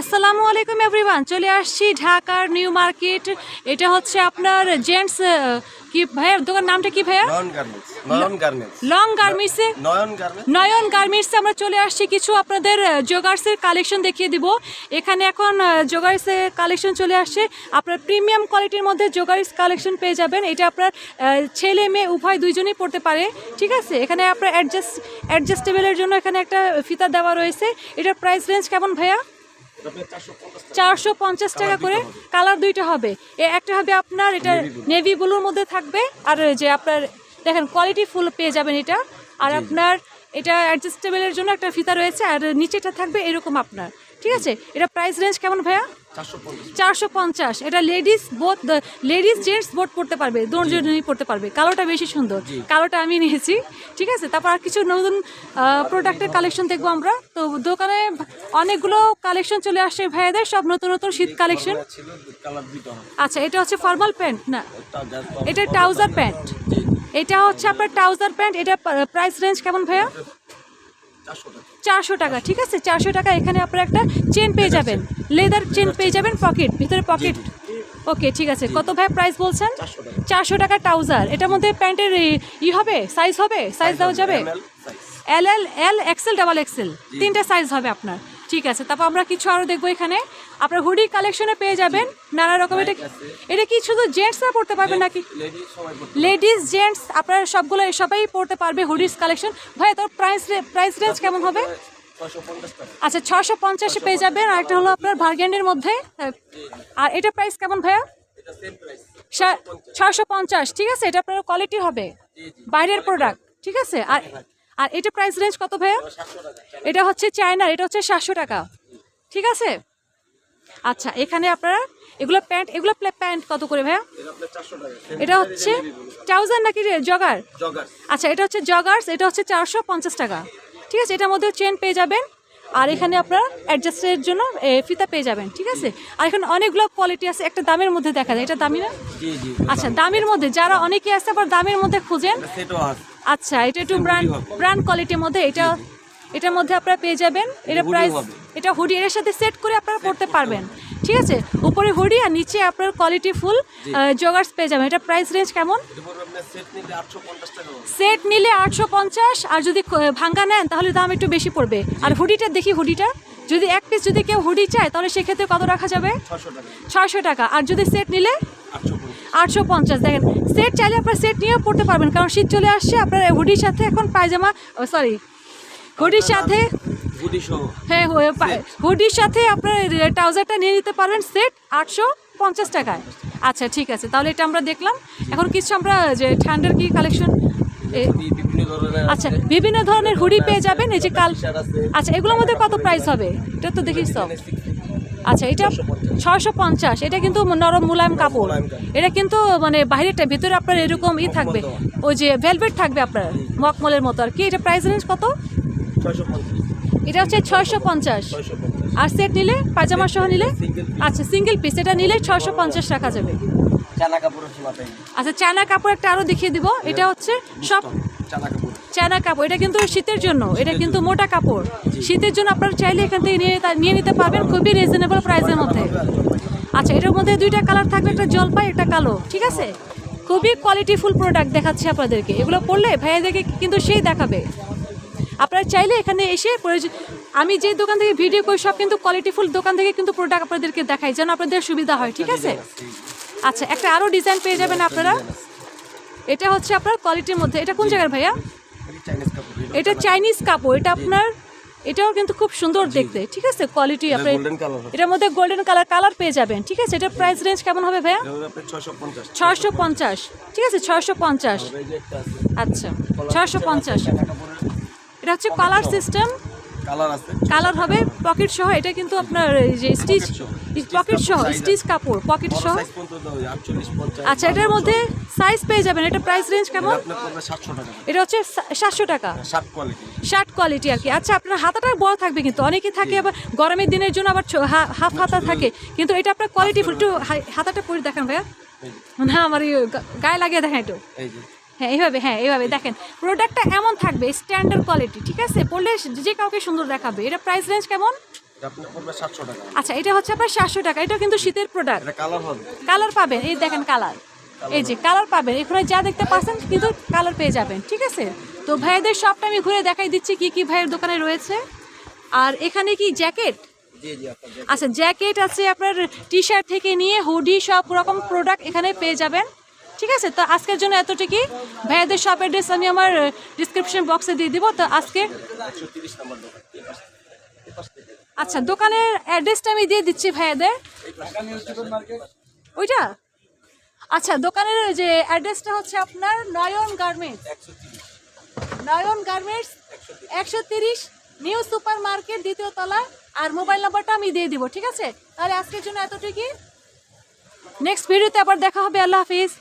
আসসালামু আলাইকুম এভরিওয়ান চলে আসছি ঢাকার নিউ মার্কেট। এটা হচ্ছে আপনার জেন্টস কি ভাইয়ার দোকান নামটা কি ভাইয়া? Long garments Nayan garments. Long গার্মেন্টসে নয়ন নয়ন গার্মেন্টসে আমরা চলে আসছি কিছু আপনাদের জোগার্সের কালেকশন দেখিয়ে দিব। এখানে এখন জোগার্সের কালেকশন চলে আসছে। আপনার প্রিমিয়াম কোয়ালিটির মধ্যে জোগার্স কালেকশন পেয়ে যাবেন। এটা আপনার ছেলে মেয়ে উভয় দুইজনই পড়তে পারে। ঠিক আছে? এখানে আপনার অ্যাডজাস্ট অ্যাডজাস্টেবলের জন্য এখানে একটা ফিতা দেওয়া রয়েছে। এটার প্রাইস রেঞ্জ কেমন ভাইয়া? চারশো পঞ্চাশ টাকা করে কালার দুইটা হবে। এ একটা হবে আপনার এটা নেভি ব্লুর মধ্যে থাকবে। আর যে আপনার দেখেন কোয়ালিটি ফুল পেয়ে যাবেন এটা। আর আপনার এটা অ্যাডজাস্টেবলের জন্য একটা ফিতা রয়েছে। আর নিচেটা থাকবে এরকম আপনার। ঠিক আছে? এটা প্রাইস রেঞ্জ কেমন ভাইয়া? চারশো পঞ্চাশ। এটা ladies both ladies gents both পড়তে পারবে দুজনই পড়তে পারবে। কালোটা বেশি সুন্দর। কালোটা আমি নিয়েছি ঠিক আছে? তারপর আর কিছু নতুন প্রোডাক্টের কালেকশন দেখব আমরা। তো দোকানে অনেকগুলো কালেকশন চলে আসছে ভাইয়াদের সব নতুন নতুন শীত কালেকশন আচ্ছা এটা হচ্ছে ফর্মাল প্যান্ট না? এটা ট্রাউজার প্যান্ট এটা হচ্ছে আপনার ট্রাউজার প্যান্ট এটা প্রাইস রেঞ্জ কেমন ভাইয়া? চারশো টাকা। ঠিক আছে? চারশো টাকা এখানে আপনার একটা চেন পেয়ে যাবেন। লেদার চেন পেয়ে যাবেন পকেট ভিতরে পকেট। ওকে ঠিক আছে। কত ভাই প্রাইস বলছেন? চারশো টাকা ট্রাউজার এটার মধ্যে প্যান্টের ই হবে? সাইজ হবে? সাইজ দেওয়া যাবে? L L L XL double XL তিনটা সাইজ হবে আপনার। ঠিক আছে তারপর আমরা কিছু আরও দেখব এখানে। আপনার হুডি কালেকশনে পেয়ে যাবেন। নানা রকম এটা এটা কি শুধু জেন্টসরা পড়তে পারবেন নাকি? লেডিস জেন্টস আপনারা সবগুলো সবাই পড়তে পারবে হুডিস কালেকশন ভাই তোর প্রাইস প্রাইস রেঞ্জ কেমন হবে? আচ্ছা ছশো পঞ্চাশে পেয়ে যাবেন। আর একটা হলো আপনার ভার্গেন্ডের মধ্যে। আর এটা প্রাইস কেমন ভাইয়া? ছশো পঞ্চাশ। ঠিক আছে? এটা আপনার কোয়ালিটি হবে। বাইরের প্রোডাক্ট ঠিক আছে? আর আর এটা প্রাইস রেঞ্জ কত ভাইয়া? এটা হচ্ছে চায়নার এটা হচ্ছে সাতশো টাকা। ঠিক আছে? আচ্ছা এখানে আপনারা এগুলো প্যান্ট এগুলো প্যান্ট কত করে ভাইয়া? এটা হচ্ছে ট্রাউজার নাকি জগার আচ্ছা এটা হচ্ছে জগার্স এটা হচ্ছে চারশো পঞ্চাশ টাকা। ঠিক আছে এটার মধ্যেও চেন পেয়ে যাবেন। আর এখানে আপনারা অ্যাডজাস্টের জন্য ফিতা পেয়ে যাবেন ঠিক আছে? আর এখানে অনেকগুলো কোয়ালিটি আছে একটা দামের মধ্যে দেখা যায়। এটা দামি না? আচ্ছা দামের মধ্যে যারা অনেকে আছে আবার দামের মধ্যে খুঁজেন। আচ্ছা এটা একটু ব্র্যান্ড ব্র্যান্ড কোয়ালিটির মধ্যে এটা এটার মধ্যে আপনারা পেয়ে যাবেন। এটা প্রাইস এটা হুডি এর সাথে সেট করে আপনারা পড়তে পারবেন। ঠিক আছে? উপরে হুডি আর নিচে আপনার কোয়ালিটি ফুল জগার্স পেয়ে যাবেন। এটা প্রাইস রেঞ্জ কেমন? সেট নিলে আটশো পঞ্চাশ আর যদি ভাঙ্গা নেন তাহলে দাম একটু বেশি পড়বে। আর হুডিটা দেখি হুডিটা যদি এক পিস যদি কেউ হুডি চায় তাহলে সেক্ষেত্রে কত রাখা যাবে? ছয়শো টাকা। আর যদি সেট নিলে? আটশো পঞ্চাশ। দেখেন সেট চাইলে আপনার সেট নিয়েও পড়তে পারবেন কারণ শীত চলে আসছে আপনার হুডির সাথে এখন পায়জামা সরি হুডির সাথে হ্যাঁ হুডির সাথে আপনার ট্রাউজারটা নিয়ে নিতে পারবেন সেট আটশো পঞ্চাশ টাকায়। আচ্ছা ঠিক আছে তাহলে এটা আমরা দেখলাম। এখন কিছু আমরা যে ঠান্ডার কি কালেকশন আচ্ছা বিভিন্ন ধরনের হুডি পেয়ে যাবেন এই যে কাল আচ্ছা এগুলোর মধ্যে কত প্রাইস হবে? এটা তো দেখিস তো। আচ্ছা এটা ছয়শো পঞ্চাশ। এটা কিন্তু নরম মুলায়ম কাপড়। এটা কিন্তু মানে বাইরেটা ভিতরে আপনার এরকম ই থাকবে। ওই যে ভেলভেট থাকবে আপনার মকমলের মতো আর কি। এটা প্রাইস রেঞ্জ কত? ছয়শো এটা হচ্ছে ছয়শো পঞ্চাশ। আর সেট নিলে পায়জামা সহ নিলে? আচ্ছা সিঙ্গেল পিস এটা নিলে ছয়শো পঞ্চাশ রাখা যাবে। চানা আচ্ছা চায়না কাপড় একটা আরও দেখিয়ে দিব। এটা হচ্ছে সব চানা কাপড়। এটা কিন্তু শীতের জন্য। এটা কিন্তু মোটা কাপড়। শীতের জন্য আপনারা চাইলে এখান থেকে নিয়ে নিয়ে নিতে পারবেন। খুবই রিজনেবল প্রাইসের মধ্যে। আচ্ছা এটার মধ্যে দুইটা কালার থাকবে একটা জলপাই একটা কালো। ঠিক আছে? খুবই কোয়ালিটিফুল প্রোডাক্ট দেখাচ্ছি আপনাদেরকে। এগুলো পড়লে ভাইয়াদেরকে কিন্তু সেই দেখাবে। আপনারা চাইলে এখানে এসে আমি যে দোকান থেকে ভিডিও করি সব কিন্তু কোয়ালিটিফুল দোকান থেকে কিন্তু প্রোডাক্ট আপনাদেরকে দেখাই যেন আপনাদের সুবিধা হয় ঠিক আছে? আচ্ছা একটা আরও ডিজাইন পেয়ে যাবেন আপনারা। এটা হচ্ছে আপনার কোয়ালিটির মধ্যে। এটা কোন জায়গার ভাইয়া? এটা চাইনিজ কাপড়। এটা আপনার এটাও কিন্তু খুব সুন্দর দেখতে ঠিক আছে? কোয়ালিটি হবে। এটার মধ্যে গোল্ডেন কালার কালার পেয়ে যাবেন ঠিক আছে? এটার প্রাইস রেঞ্জ কেমন হবে ভাইয়া? ছয়শো পঞ্চাশ। ঠিক আছে? ছয়শো পঞ্চাশ। আচ্ছা ছয়শো পঞ্চাশ। এটা হচ্ছে কালার সিস্টেম কালার আছে। কালার হবে পকেট সহ এটা কিন্তু আপনার এই যে স্টিচ পকেট সহ। স্টিচ কাপড় পকেট সহ। আচ্ছা এটার মধ্যে সাইজ পেয়ে যাবেন। এটা প্রাইস রেঞ্জ কেমন? এটা হচ্ছে সাতশো টাকা। শার্ট কোয়ালিটি শার্ট কোয়ালিটি আর কি। আচ্ছা আপনার হাতাটা বড় থাকবে কিন্তু। অনেকে থাকে আবার গরমের দিনের জন্য আবার হাফ হাতা থাকে। কিন্তু এটা আপনার কোয়ালিটি একটু হাতাটা পরে দেখান ভাইয়া। না আমার গায়ে লাগিয়ে দেখেন একটু। এই যে। হ্যাঁ এইভাবে হ্যাঁ এইভাবে। দেখেন প্রোডাক্টটা এমন থাকবে স্ট্যান্ডার্ড কোয়ালিটি ঠিক আছে? পরলে যে কাউকে সুন্দর দেখাবে। এটা প্রাইস রেঞ্জ কেমন? আচ্ছা এটা হচ্ছে আপনার সাতশো টাকা। এটা কিন্তু শীতের প্রোডাক্ট কালার পাবেন। এই দেখেন কালার এই যে কালার পাবেন। এখানে যা দেখতে পাচ্ছেন কিন্তু কালার পেয়ে যাবেন ঠিক আছে? তো ভাইদের সবটা আমি ঘুরে দেখাই দিচ্ছি কি কি ভাইয়ের দোকানে রয়েছে। আর এখানে কি জ্যাকেট আচ্ছা জ্যাকেট আছে আপনার টি শার্ট থেকে নিয়ে হুডি সব রকম প্রোডাক্ট এখানে পেয়ে যাবেন। ঠিক আছে? তো আজকের জন্য এতটুকুই। ভাইয়াদের শপ অ্যাড্রেস আমি আমার ডিসক্রিপশন বক্সে দিয়ে দিব। তো আজকে। আচ্ছা দোকানের অ্যাড্রেসটা আমি দিয়ে দিচ্ছি ভাইয়াদের। ওইটা? আচ্ছা দোকানের যে অ্যাড্রেসটা হচ্ছে আপনার নয়ন গার্মেন্টস নয়ন গার্মেন্টস একশো তিরিশ নিউ সুপার মার্কেট দ্বিতীয় তলা। আর মোবাইল নাম্বারটা আমি দিয়ে দিব, ঠিক আছে? তাহলে আজকের জন্য এতটুকুই। নেক্সট ভিডিওতে আবার দেখা হবে। আল্লাহ হাফিজ।